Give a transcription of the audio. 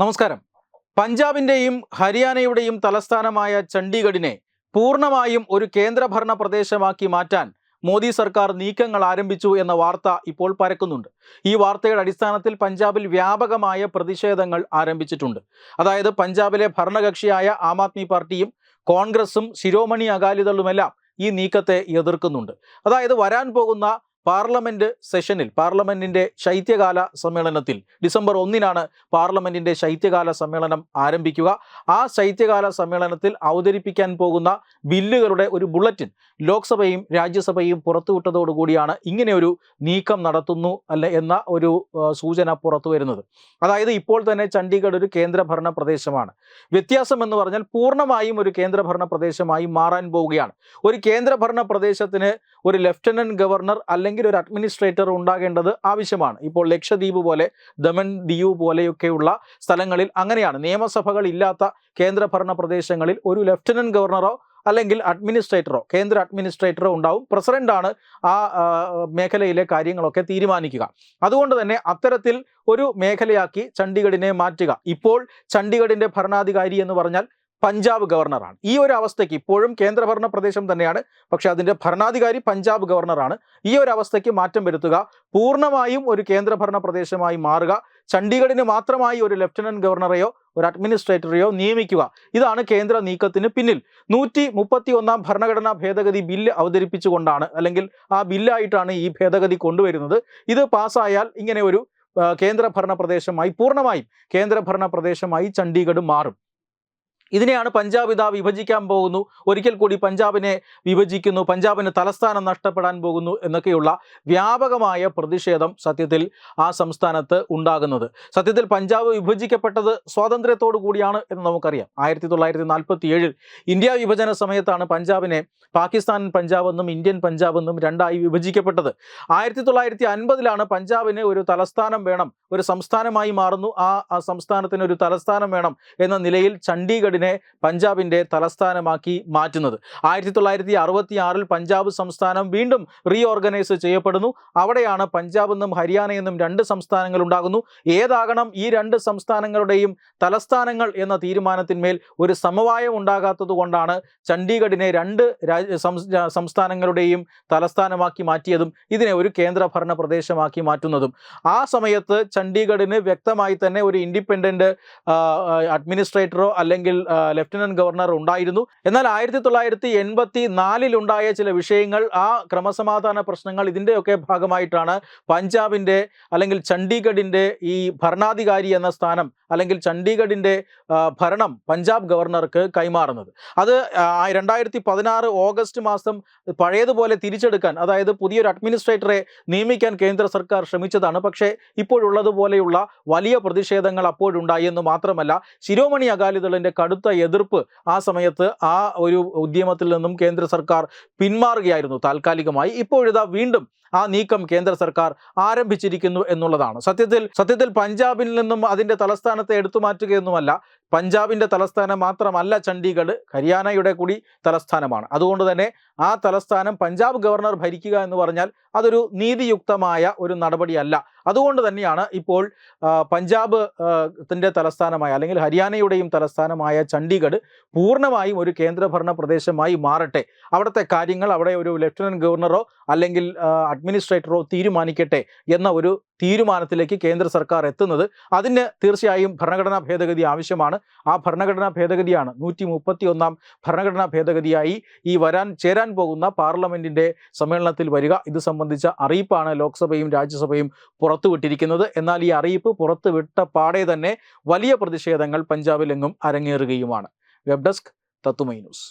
നമസ്കാരം. പഞ്ചാബിന്റെയും ഹരിയാനയുടെയും തലസ്ഥാനമായ ചണ്ഡീഗഡിനെ പൂർണമായും ഒരു കേന്ദ്രഭരണ പ്രദേശമാക്കി മാറ്റാൻ മോദി സർക്കാർ നീക്കങ്ങൾ ആരംഭിച്ചു എന്ന വാർത്ത ഇപ്പോൾ പരക്കുന്നുണ്ട്. ഈ വാർത്തയുടെ അടിസ്ഥാനത്തിൽ പഞ്ചാബിൽ വ്യാപകമായ പ്രതിഷേധങ്ങൾ ആരംഭിച്ചിട്ടുണ്ട്. അതായത് പഞ്ചാബിലെ ഭരണകക്ഷിയായ ആം ആദ്മി പാർട്ടിയും കോൺഗ്രസും ശിരോമണി അകാലിദളുമെല്ലാം ഈ നീക്കത്തെ എതിർക്കുന്നുണ്ട്. അതായത് വരാൻ പോകുന്ന പാർലമെന്റ് സെഷനിൽ പാർലമെന്റിന്റെ ശൈത്യകാല സമ്മേളനത്തിൽ ഡിസംബർ ഒന്നിനാണ് പാർലമെന്റിന്റെ ശൈത്യകാല സമ്മേളനം ആരംഭിക്കുക. ആ ശൈത്യകാല സമ്മേളനത്തിൽ അവതരിപ്പിക്കാൻ പോകുന്ന ബില്ലുകളുടെ ഒരു ബുള്ളറ്റിൻ ലോക്സഭയും രാജ്യസഭയും പുറത്തുവിട്ടതോടുകൂടിയാണ് ഇങ്ങനെ ഒരു നീക്കം നടത്തുന്നു അല്ല എന്ന ഒരു സൂചന പുറത്തു വരുന്നത്. അതായത് ഇപ്പോൾ തന്നെ ചണ്ഡീഗഡ് ഒരു കേന്ദ്രഭരണ പ്രദേശമാണ്. വ്യത്യാസം എന്ന് പറഞ്ഞാൽ പൂർണമായും ഒരു കേന്ദ്രഭരണ പ്രദേശമായി മാറാൻ പോവുകയാണ്. ഒരു കേന്ദ്രഭരണ പ്രദേശത്തിന് ഒരു ലഫ്റ്റനന്റ് ഗവർണർ അല്ലെങ്കിൽ ഒരു അഡ്മിനിസ്ട്രേറ്റർ ഉണ്ടാകേണ്ടത് ആവശ്യമാണ്. ഇപ്പോൾ ലക്ഷദ്വീപ് പോലെ ദമൻ ദിയു പോലെയൊക്കെയുള്ള സ്ഥലങ്ങളിൽ അങ്ങനെയാണ്. നിയമസഭകൾ ഇല്ലാത്ത കേന്ദ്രഭരണ പ്രദേശങ്ങളിൽ ഒരു ലഫ്റ്റനന്റ് ഗവർണറോ അല്ലെങ്കിൽ അഡ്മിനിസ്ട്രേറ്ററോ കേന്ദ്ര അഡ്മിനിസ്ട്രേറ്ററോ ഉണ്ടാവും. പ്രസിഡന്റാണ് ആ ആ, മേഖലയിലെ കാര്യങ്ങളൊക്കെ തീരുമാനിക്കുക. അതുകൊണ്ട് തന്നെ അത്തരത്തിൽ ഒരു മേഖലയാക്കി ചണ്ഡീഗഡിനെ മാറ്റുക. ഇപ്പോൾ ചണ്ഡീഗഡിന്റെ ഭരണാധികാരി എന്ന് പറഞ്ഞാൽ പഞ്ചാബ് ഗവർണറാണ്. ഈ ഒരു അവസ്ഥയ്ക്ക് ഇപ്പോഴും കേന്ദ്രഭരണ പ്രദേശം തന്നെയാണ്. പക്ഷേ അതിന്റെ ഭരണാധികാരി പഞ്ചാബ് ഗവർണറാണ്. ഈ ഒരു അവസ്ഥയ്ക്ക് മാറ്റം വരുത്തുക പൂർണമായും ഒരു കേന്ദ്രഭരണ പ്രദേശമായി മാറുക ചണ്ഡീഗഡിന് മാത്രമായി ഒരു ലഫ്റ്റനന്റ് ഗവർണറെയോ ഒരു അഡ്മിനിസ്ട്രേറ്ററെയോ നിയമിക്കുക. ഇതാണ് കേന്ദ്ര നീക്കത്തിന് പിന്നിൽ. നൂറ്റി മുപ്പത്തി ഒന്നാം ഭരണഘടനാ ഭേദഗതി ബില്ല് അവതരിപ്പിച്ചുകൊണ്ടാണ് അല്ലെങ്കിൽ ആ ബില്ലായിട്ടാണ് ഈ ഭേദഗതി കൊണ്ടുവരുന്നത്. ഇത് പാസ്സായാൽ ഇങ്ങനെ ഒരു കേന്ദ്രഭരണ പ്രദേശമായി പൂർണമായും കേന്ദ്രഭരണ പ്രദേശമായി ചണ്ഡീഗഡ് മാറും. ഇതിനെയാണ് പഞ്ചാബ് ഇതാ വിഭജിക്കാൻ പോകുന്നു. ഒരിക്കൽ കൂടി പഞ്ചാബിനെ വിഭജിക്കുന്നു. പഞ്ചാബിന് തലസ്ഥാനം നഷ്ടപ്പെടാൻ പോകുന്നു എന്നൊക്കെയുള്ള വ്യാപകമായ പ്രതിഷേധം സത്യത്തിൽ ആ സംസ്ഥാനത്ത് ഉണ്ടാകുന്നത്. സത്യത്തിൽ പഞ്ചാബ് വിഭജിക്കപ്പെട്ടത് സ്വാതന്ത്ര്യത്തോടു കൂടിയാണ് എന്ന് നമുക്കറിയാം. ആയിരത്തി തൊള്ളായിരത്തി നാൽപ്പത്തി ഇന്ത്യ വിഭജന സമയത്താണ് പഞ്ചാബിനെ പാകിസ്ഥാൻ പഞ്ചാബ് എന്നും ഇന്ത്യൻ പഞ്ചാബ് എന്നും രണ്ടായി വിഭജിക്കപ്പെട്ടത്. ആയിരത്തി തൊള്ളായിരത്തി അൻപതിലാണ് പഞ്ചാബിന് ഒരു തലസ്ഥാനം വേണം. ഒരു സംസ്ഥാനമായി മാറുന്നു. ആ സംസ്ഥാനത്തിന് ഒരു തലസ്ഥാനം വേണം എന്ന നിലയിൽ ചണ്ഡീഗഡിനെ പഞ്ചാബിന്റെ തലസ്ഥാനമാക്കി മാറ്റുന്നത്. ആയിരത്തി തൊള്ളായിരത്തി അറുപത്തി ആറിൽ പഞ്ചാബ് സംസ്ഥാനം വീണ്ടും റീഓർഗനൈസ് ചെയ്യപ്പെടുന്നു. അവിടെയാണ് പഞ്ചാബ് എന്നും ഹരിയാന എന്നും രണ്ട് സംസ്ഥാനങ്ങൾ ഉണ്ടാകുന്നു. ഏതാകണം ഈ രണ്ട് സംസ്ഥാനങ്ങളുടെയും തലസ്ഥാനങ്ങൾ എന്ന തീരുമാനത്തിന്മേൽ ഒരു സമവായം ഉണ്ടാകാത്തത് കൊണ്ടാണ് ചണ്ഡീഗഡിനെ രണ്ട് സംസ്ഥാനങ്ങളുടെയും തലസ്ഥാനമാക്കി മാറ്റിയതും ഇതിനെ ഒരു കേന്ദ്രഭരണ പ്രദേശമാക്കി മാറ്റുന്നതും. ആ സമയത്ത് ചണ്ഡീഗഡിന് വ്യക്തമായി തന്നെ ഒരു ഇൻഡിപെൻഡന്റ് അഡ്മിനിസ്ട്രേറ്ററോ അല്ലെങ്കിൽ ലഫ്റ്റനന്റ് ഗവർണർ ഉണ്ടായിരുന്നു. എന്നാൽ ആയിരത്തി തൊള്ളായിരത്തി എൺപത്തി നാലിലുണ്ടായ ചില വിഷയങ്ങൾ ആ ക്രമസമാധാന പ്രശ്നങ്ങൾ ഇതിന്റെയൊക്കെ ഭാഗമായിട്ടാണ് പഞ്ചാബിന്റെ അല്ലെങ്കിൽ ചണ്ഡീഗഡിന്റെ ഈ ഭരണാധികാരി എന്ന സ്ഥാനം അല്ലെങ്കിൽ ചണ്ഡീഗഡിന്റെ ഭരണം പഞ്ചാബ് ഗവർണർക്ക് കൈമാറുന്നത്. അത് രണ്ടായിരത്തി പതിനാറ് ഓഗസ്റ്റ് മാസം പഴയതുപോലെ തിരിച്ചെടുക്കാൻ അതായത് പുതിയൊരു അഡ്മിനിസ്ട്രേറ്ററെ നിയമിക്കാൻ കേന്ദ്ര സർക്കാർ ശ്രമിച്ചതാണ്. പക്ഷേ ഇപ്പോഴുള്ളതുപോലെയുള്ള വലിയ പ്രതിഷേധങ്ങൾ അപ്പോഴുണ്ടായി എന്ന് മാത്രമല്ല ശിരോമണി അകാലിദളിന്റെ കടുത്ത എതിർപ്പ് ആ സമയത്ത് ആ ഒരു ഉദ്യമത്തിൽ നിന്നും കേന്ദ്ര സർക്കാർ പിന്മാറുകയായിരുന്നു താൽക്കാലികമായി. ഇപ്പോഴിതാ വീണ്ടും ആ നീക്കം കേന്ദ്ര സർക്കാർ ആരംഭിച്ചിരിക്കുന്നു എന്നുള്ളതാണ്. സത്യത്തിൽ സത്യത്തിൽ പഞ്ചാബിൽ നിന്നും അതിന്റെ തലസ്ഥാനത്തെ എടുത്തു മാറ്റുകയൊന്നുമല്ല. പഞ്ചാബിന്റെ തലസ്ഥാനം മാത്രമല്ല ചണ്ഡീഗഡ്. ഹരിയാനയുടെ കൂടി തലസ്ഥാനമാണ്. അതുകൊണ്ട് തന്നെ ആ തലസ്ഥാനം പഞ്ചാബ് ഗവർണർ ഭരിക്കുക എന്ന് പറഞ്ഞാൽ അതൊരു നീതിയുക്തമായ ഒരു നടപടിയല്ല. അതുകൊണ്ട് തന്നെയാണ് ഇപ്പോൾ പഞ്ചാബ് ത്തിന്റെ തലസ്ഥാനമായ അല്ലെങ്കിൽ ഹരിയാനയുടെയും തലസ്ഥാനമായ ചണ്ഡീഗഡ് പൂർണമായും ഒരു കേന്ദ്രഭരണ പ്രദേശമായി മാറട്ടെ. അവിടുത്തെ കാര്യങ്ങൾ അവിടെ ഒരു ലഫ്റ്റനന്റ് ഗവർണറോ അല്ലെങ്കിൽ അഡ്മിനിസ്ട്രേറ്ററോ തീരുമാനിക്കട്ടെ എന്ന ഒരു തീരുമാനത്തിലേക്ക് കേന്ദ്ര സർക്കാർ എത്തുന്നത് അതിന് തീർച്ചയായും ഭരണഘടനാ ഭേദഗതി ആവശ്യമാണ്. ആ ഭരണഘടനാ ഭേദഗതിയാണ്. നൂറ്റി മുപ്പത്തി ഒന്നാം ഭരണഘടനാ ഭേദഗതിയായി ഈ വരാൻ ചേരാൻ പോകുന്ന പാർലമെന്റിന്റെ സമ്മേളനത്തിൽ വരിക. ഇത് സംബന്ധിച്ച അറിയിപ്പാണ് ലോക്സഭയും രാജ്യസഭയും പുറത്തുവിട്ടിരിക്കുന്നത്. എന്നാൽ ഈ അറിയിപ്പ് പുറത്തുവിട്ട പാടെ തന്നെ വലിയ പ്രതിഷേധങ്ങൾ പഞ്ചാബിലെങ്ങും അരങ്ങേറുകയുമാണ്. വെബ് ഡെസ്ക് തത്തുമൈ ന്യൂസ്.